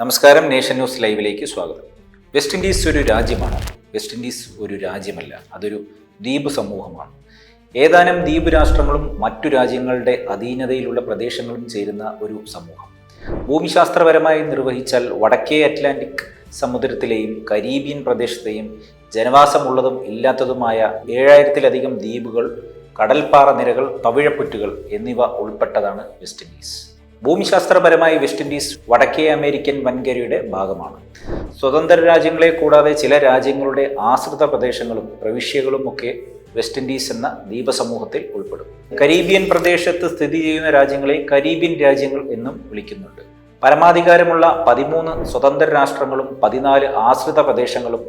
നമസ്കാരം. Nation news ലൈവിലേക്ക് സ്വാഗതം. വെസ്റ്റ് ഇൻഡീസ് ഒരു രാജ്യമാണ്. വെസ്റ്റ് ഇൻഡീസ് ഒരു രാജ്യമല്ല. അതൊരു ദ്വീപ് സമൂഹമാണ്. ഏതാനും ദ്വീപ് രാഷ്ട്രങ്ങളും മറ്റു രാജ്യങ്ങളുടെ അധീനതയിലുള്ള പ്രദേശങ്ങളും ചേരുന്ന ഒരു സമൂഹം. ഭൂമിശാസ്ത്രപരമായി നിർവഹിച്ചാൽ വടക്കേ അറ്റ്ലാന്റിക് സമുദ്രത്തിലെയും കരീബിയൻ പ്രദേശത്തെയും ജനവാസമുള്ളതും ഇല്ലാത്തതുമായ ഏഴായിരത്തിലധികം ദ്വീപുകൾ കടൽപ്പാറ നിരകൾ തവിഴപ്പുറ്റുകൾ എന്നിവ ഉൾപ്പെട്ടതാണ് വെസ്റ്റ് ഇൻഡീസ്. ഭൂമിശാസ്ത്രപരമായി വെസ്റ്റ് ഇൻഡീസ് വടക്കേ അമേരിക്കൻ വൻകരയുടെ ഭാഗമാണ്. സ്വതന്ത്ര രാജ്യങ്ങളെ കൂടാതെ ചില രാജ്യങ്ങളുടെ ആശ്രിത പ്രദേശങ്ങളും പ്രവിശ്യകളും ഒക്കെ വെസ്റ്റ് ഇൻഡീസ് എന്ന ദ്വീപസമൂഹത്തിൽ ഉൾപ്പെടും. കരീബിയൻ പ്രദേശത്ത് സ്ഥിതി ചെയ്യുന്ന രാജ്യങ്ങളെ കരീബിയൻ രാജ്യങ്ങൾ എന്നും വിളിക്കുന്നുണ്ട്. പരമാധികാരമുള്ള പതിമൂന്ന് സ്വതന്ത്ര രാഷ്ട്രങ്ങളും പതിനാല് ആശ്രിത പ്രദേശങ്ങളും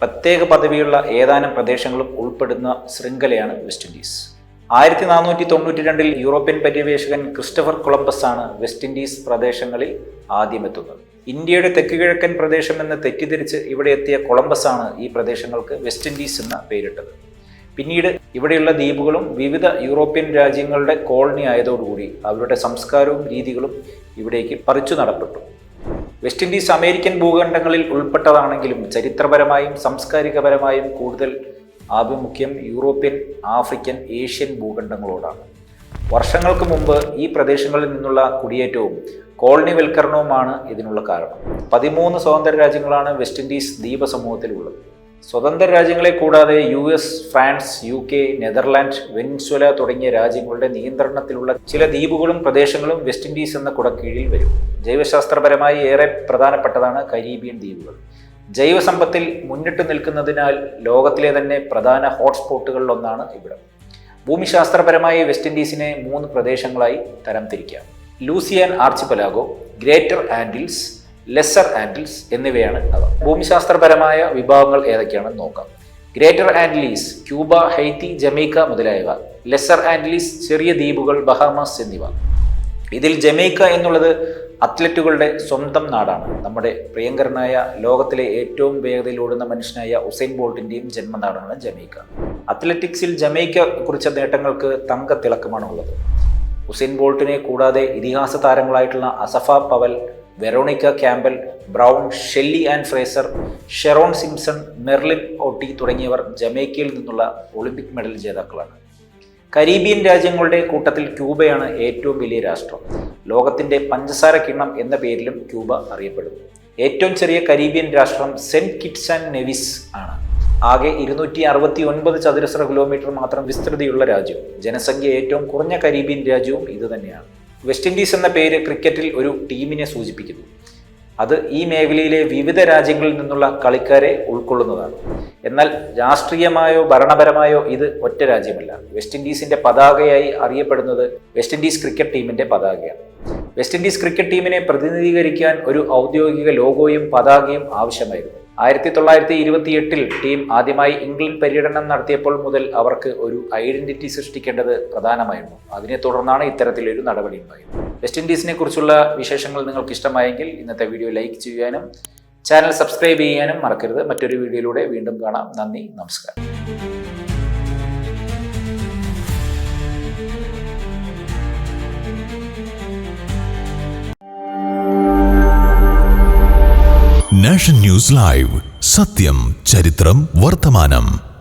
പ്രത്യേക പദവിയുള്ള ഏതാനും പ്രദേശങ്ങളും ഉൾപ്പെടുന്ന ശൃംഖലയാണ് വെസ്റ്റ് ഇൻഡീസ്. ആയിരത്തി നാനൂറ്റി തൊണ്ണൂറ്റി രണ്ടിൽ യൂറോപ്യൻ പര്യവേഷകൻ ക്രിസ്റ്റഫർ കൊളംബസ് ആണ് വെസ്റ്റ് ഇൻഡീസ് പ്രദേശങ്ങളിൽ ആദ്യമെത്തുന്നത്. ഇന്ത്യയുടെ തെക്കുകിഴക്കൻ പ്രദേശം എന്ന് തെറ്റിദ്ധരിച്ച് ഇവിടെ എത്തിയ കൊളംബസ് ആണ് ഈ പ്രദേശങ്ങൾക്ക് വെസ്റ്റ് ഇൻഡീസ് എന്ന പേരിട്ടത്. പിന്നീട് ഇവിടെയുള്ള ദ്വീപുകളും വിവിധ യൂറോപ്യൻ രാജ്യങ്ങളുടെ കോളനി ആയതോടുകൂടി അവരുടെ സംസ്കാരവും രീതികളും ഇവിടേക്ക് പറിച്ചു നടപ്പെട്ടു. വെസ്റ്റ് ഇൻഡീസ് അമേരിക്കൻ ഭൂഖണ്ഡങ്ങളിൽ ഉൾപ്പെട്ടതാണെങ്കിലും ചരിത്രപരമായും സാംസ്കാരികപരമായും കൂടുതൽ ആഭിമുഖ്യം യൂറോപ്യൻ ആഫ്രിക്കൻ ഏഷ്യൻ ഭൂഖണ്ഡങ്ങളോടാണ്. വർഷങ്ങൾക്ക് മുമ്പ് ഈ പ്രദേശങ്ങളിൽ നിന്നുള്ള കുടിയേറ്റവും കോളനിവൽക്കരണവുമാണ് ഇതിനുള്ള കാരണം. പതിമൂന്ന് സ്വതന്ത്ര രാജ്യങ്ങളാണ് വെസ്റ്റ് ഇൻഡീസ് ദ്വീപ സമൂഹത്തിലുള്ളത് സ്വതന്ത്ര രാജ്യങ്ങളെ കൂടാതെ U S France U K Netherland Venezuela തുടങ്ങിയ രാജ്യങ്ങളുടെ നിയന്ത്രണത്തിലുള്ള ചില ദ്വീപുകളും പ്രദേശങ്ങളും വെസ്റ്റ് ഇൻഡീസ് എന്ന കുടക്കീഴിൽ വരും. ജൈവശാസ്ത്രപരമായി ഏറെ പ്രധാനപ്പെട്ടതാണ് കരീബിയൻ ദ്വീപുകൾ. ജൈവസമ്പത്തിൽ മുന്നിട്ട് നിൽക്കുന്നതിനാൽ ലോകത്തിലെ തന്നെ പ്രധാന ഹോട്ട്സ്പോട്ടുകളിലൊന്നാണ് ഇവിടം. ഭൂമിശാസ്ത്രപരമായി വെസ്റ്റ് ഇൻഡീസിനെ മൂന്ന് പ്രദേശങ്ങളായി തരംതിരിക്കാം. Lucayan archipelago Greater Antilles Lesser Antilles എന്നിവയാണ് അവ. ഭൂമിശാസ്ത്രപരമായ വിഭാഗങ്ങൾ ഏതൊക്കെയാണെന്ന് നോക്കാം. Greater Antilles Cuba Haiti Jamaica മുതലായവ. ലെസ്സർ ആൻഡിലീസ് ചെറിയ ദ്വീപുകൾ ബഹാമാസ് എന്നിവ. ഇതിൽ ജമൈക്ക എന്നുള്ളത് അത്ലറ്റുകളുടെ സ്വന്തം നാടാണ്. നമ്മുടെ പ്രിയങ്കരനായ ലോകത്തിലെ ഏറ്റവും വേഗതയിൽ ഓടുന്ന മനുഷ്യനായ ഉസൈൻ ബോൾട്ടിന്റെയും ജന്മനാടാണ് ജമൈക്ക. അത്ലറ്റിക്സിൽ ജമൈക്ക കുറിച്ച നേട്ടങ്ങൾക്ക് തങ്ക തിളക്കമാണ് ഉള്ളത് ഉസൈൻ ബോൾട്ടിനെ കൂടാതെ ഇതിഹാസ താരങ്ങളായിട്ടുള്ള Asafa Powell Veronica Campbell Brown Shelly and Fraser Sherone Simpson Merlene Ottey തുടങ്ങിയവർ ജമൈക്കയിൽ നിന്നുള്ള ഒളിമ്പിക് മെഡൽ ജേതാക്കളാണ്. കരീബിയൻ രാജ്യങ്ങളുടെ കൂട്ടത്തിൽ ക്യൂബയാണ് ഏറ്റവും വലിയ രാഷ്ട്രം. ലോകത്തിന്റെ പഞ്ചസാര കിണ്ണം എന്ന പേരിലും ക്യൂബ അറിയപ്പെടുന്നു. ഏറ്റവും ചെറിയ കരീബിയൻ രാഷ്ട്രം സെന്റ് കിറ്റ്സ് ആൻഡ് നെവിസ് ആണ്. ആകെ ഇരുന്നൂറ്റി അറുപത്തി ഒൻപത് ചതുരശ്ര കിലോമീറ്റർ മാത്രം വിസ്തൃതിയുള്ള രാജ്യം. ജനസംഖ്യ ഏറ്റവും കുറഞ്ഞ കരീബിയൻ രാജ്യവും ഇതുതന്നെയാണ് വെസ്റ്റ് ഇൻഡീസ് എന്ന പേര് ക്രിക്കറ്റിൽ ഒരു ടീമിനെ സൂചിപ്പിക്കുന്നു. അത് ഈ മേഖലയിലെ വിവിധ രാജ്യങ്ങളിൽ നിന്നുള്ള കളിക്കാരെ ഉൾക്കൊള്ളുന്നതാണ്. എന്നാൽ രാഷ്ട്രീയമായോ ഭരണപരമായോ ഇത് ഒറ്റ രാജ്യമല്ല. വെസ്റ്റ് ഇൻഡീസിന്റെ പതാകയായി അറിയപ്പെടുന്നത് വെസ്റ്റ് ഇൻഡീസ് ക്രിക്കറ്റ് ടീമിന്റെ പതാകയാണ്. വെസ്റ്റ് ഇൻഡീസ് ക്രിക്കറ്റ് ടീമിനെ പ്രതിനിധീകരിക്കാൻ ഒരു ഔദ്യോഗിക ലോഗോയും പതാകയും ആവശ്യമായിരുന്നു. ആയിരത്തി തൊള്ളായിരത്തി ഇരുപത്തി എട്ടിൽ ടീം ആദ്യമായി ഇംഗ്ലണ്ട് പര്യടനം നടത്തിയപ്പോൾ മുതൽ അവർക്ക് ഒരു ഐഡന്റിറ്റി സൃഷ്ടിക്കേണ്ടത് പ്രധാനമായിരുന്നു. അതിനെ തുടർന്നാണ് ഇത്തരത്തിലൊരു നടപടി ഉണ്ടായത്. വെസ്റ്റ് ഇൻഡീസിനെ കുറിച്ചുള്ള വിശേഷങ്ങൾ നിങ്ങൾക്ക് ഇഷ്ടമായെങ്കിൽ ഇന്നത്തെ വീഡിയോ ലൈക്ക് ചെയ്യാനും ചാനൽ സബ്സ്ക്രൈബ് ചെയ്യാനും മറക്കരുത്. മറ്റൊരു വീഡിയോയിലൂടെ വീണ്ടും കാണാം. നന്ദി നമസ്കാരം. Nation news live. സത്യം ചരിത്രം വർത്തമാനം.